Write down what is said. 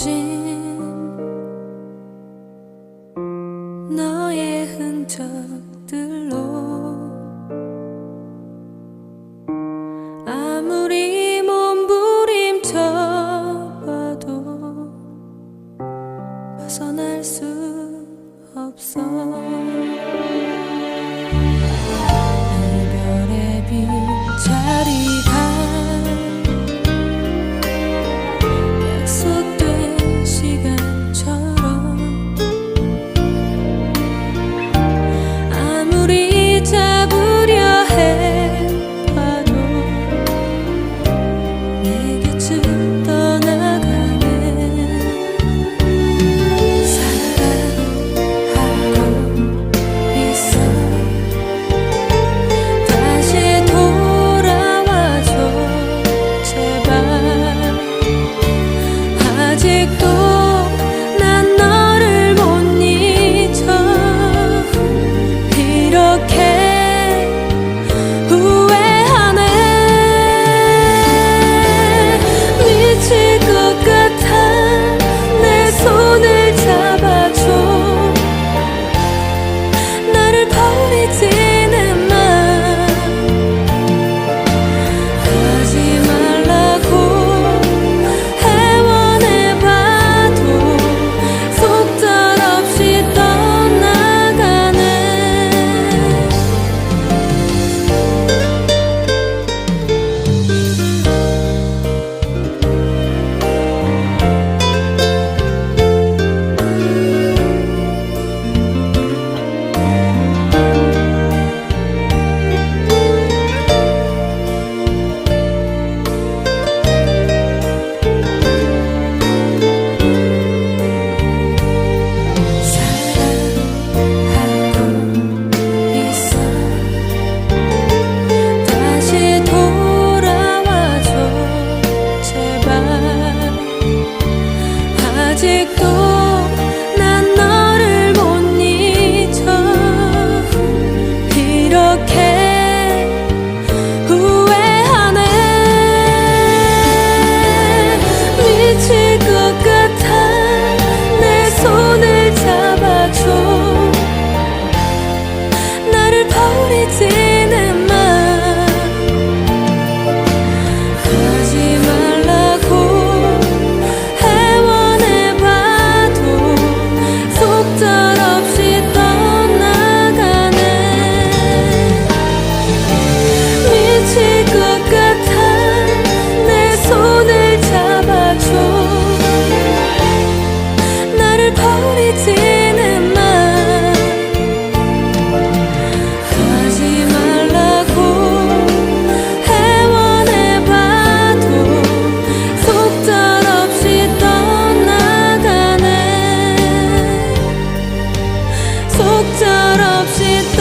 지워진 너의 흔적들로 아무리 몸부림쳐봐도 벗어날 수 없어. city go. 속절없이